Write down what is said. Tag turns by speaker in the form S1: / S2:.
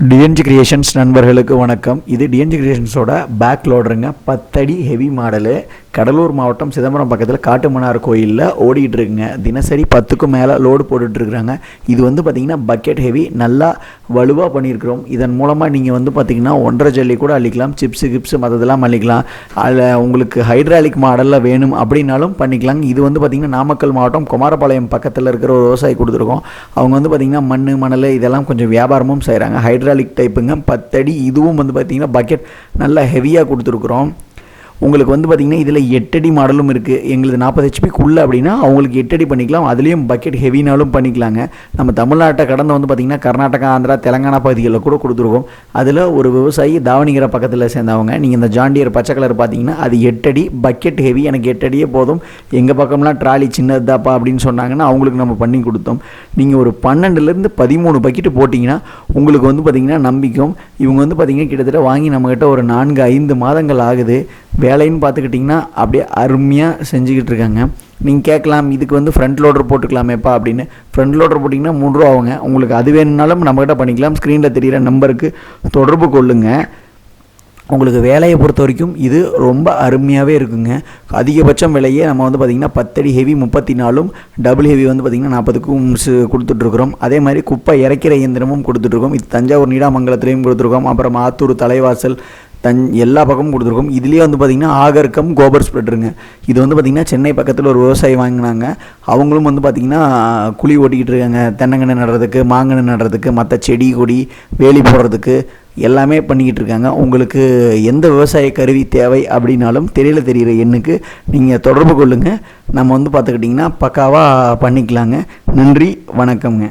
S1: TNG creations நண்பர்களுக்கு வணக்கம். இது டிஎன்ஜி கிரியேஷன்ஸோட பேக் லோடருங்க பத்தடி ஹெவி மாடலு கடலூர் மாவட்டம் சிதம்பரம் பக்கத்தில் காட்டுமன்னார் கோயிலில் ஓடிக்கிட்டு இருக்குங்க. தினசரி பத்துக்கும் மேலே லோடு போட்டுட்ருக்குறாங்க இது வந்து பார்த்திங்கன்னா பக்கெட் ஹெவி நல்லா வலுவாக பண்ணியிருக்கிறோம். இதன் மூலமாக நீங்கள் வந்து பார்த்திங்கன்னா ஒன்றரை ஜல்லி கூட அள்ளிக்கலாம். சிப்ஸு கிப்ஸு மற்றதெல்லாம் அள்ளிக்கலாம். அதில் உங்களுக்கு ஹைட்ராலிக் மாடலில் வேணும் அப்படின்னாலும் பண்ணிக்கலாம் இது வந்து பார்த்திங்கன்னா நாமக்கல் மாவட்டம் குமாரபாளையம் பக்கத்தில் இருக்கிற ஒரு விவசாயி கொடுத்துருக்கோம். அவங்க வந்து பார்த்திங்கன்னா மண் மணல் இதெல்லாம் கொஞ்சம் வியாபாரமும் செய்கிறாங்க ஹைட்ராலிக் டைப்புங்க பத்தடி இதுவும் வந்து பார்த்திங்கன்னா பக்கெட் நல்லா ஹெவியாக கொடுத்துருக்குறோம். உங்களுக்கு வந்து பார்த்திங்கன்னா இதில் எட்டடி மாடலும் இருக்குது. எங்களுக்கு நாற்பது ஹெச்பிக்குள்ளே அப்படின்னா அவங்களுக்கு எட்டடி பண்ணிக்கலாம். அதுலேயும் பக்கெட் ஹெவினாலும் பண்ணிக்கலாங்க. நம்ம தமிழ்நாட்டை கடந்து வந்து பார்த்திங்கன்னா கர்நாடகா ஆந்திரா தெலங்கானா பகுதிகளில் கூட கொடுத்துருக்கோம். அதில் ஒரு விவசாயி தாவணிகிற பக்கத்தில் சேர்ந்தவங்க. நீங்கள் இந்த ஜாண்டியர் பச்சை கலர் பார்த்தீங்கன்னா அது எட்டடி பக்கெட் ஹெவி எனக்கு எட்டடியே போதும். எங்கள் பக்கம்லாம் ட்ராலி சின்னதாப்பா அப்படின்னு சொன்னாங்கன்னா அவங்களுக்கு நம்ம பண்ணி கொடுத்தோம். நீங்கள் ஒரு பன்னெண்டுலேருந்து பதிமூணு பக்கெட்டு போட்டிங்கன்னா உங்களுக்கு வந்து பார்த்திங்கன்னா நம்பிக்கும். இவங்க வந்து பார்த்திங்கன்னா கிட்டத்தட்ட வாங்கி நம்மக்கிட்ட ஒரு நான்கு ஐந்து மாதங்கள் ஆகுது. வேலைன்னு பார்த்துக்கிட்டிங்கன்னா அப்படியே அருமையாக செஞ்சுக்கிட்டு இருக்காங்க நீங்கள் கேட்கலாம் இதுக்கு வந்து ஃப்ரண்ட் லோடர் போட்டுக்கலாமேப்பா அப்படின்னு. ஃப்ரண்ட் லோடர் போட்டிங்கன்னா மூணு ரூபா ஆகுங்க. உங்களுக்கு அது வேணும்னாலும் நம்மக்கிட்ட பண்ணிக்கலாம். ஸ்க்ரீனில் தெரிகிற நம்பருக்கு தொடர்பு கொள்ளுங்கள் உங்களுக்கு வேலையை பொறுத்த வரைக்கும் இது ரொம்ப அருமையாகவே இருக்குங்க. அதிகபட்சம் விலையே நம்ம வந்து பார்த்திங்கன்னா பத்தடி ஹெவி முப்பத்தி நாலும் டபுள் ஹெவி வந்து பார்த்திங்கன்னா நாற்பதுக்கும் கொடுத்துட்ருக்குறோம். அதே மாதிரி குப்பை இறக்கிற இயந்திரமும் கொடுத்துட்ருக்கோம். இது தஞ்சாவூர் நீடாமங்கலத்துலேயும் கொடுத்துருக்கோம். அப்புறம் ஆத்தூர் தலைவாசல் தன் எல்லா பக்கமும் கொடுத்துருக்கோம். இதுலேயே வந்து பார்த்திங்கன்னா ஆகர்க்கம் கோபர் ஸ்ப்ரெட்ருங்க இது வந்து பார்த்திங்கன்னா சென்னை பக்கத்தில் ஒரு விவசாயி வாங்கினாங்க. அவங்களும் வந்து பார்த்திங்கன்னா குழி ஓட்டிக்கிட்டு இருக்காங்க. தென்னங்கன்று நடுறதுக்கு மாங்கன்று நடுறதுக்கு மற்ற செடி கொடி வேலி போடுறதுக்கு எல்லாமே பண்ணிக்கிட்டு இருக்காங்க. உங்களுக்கு எந்த விவசாய கருவி தேவை அப்படின்னாலும் தெரியல தெரிகிற எண்ணுக்கு நீங்கள் தொடர்பு கொள்ளுங்கள் நம்ம வந்து பார்த்துக்கிட்டிங்கன்னா பக்காவாக பண்ணிக்கலாங்க. நன்றி வணக்கம்ங்க.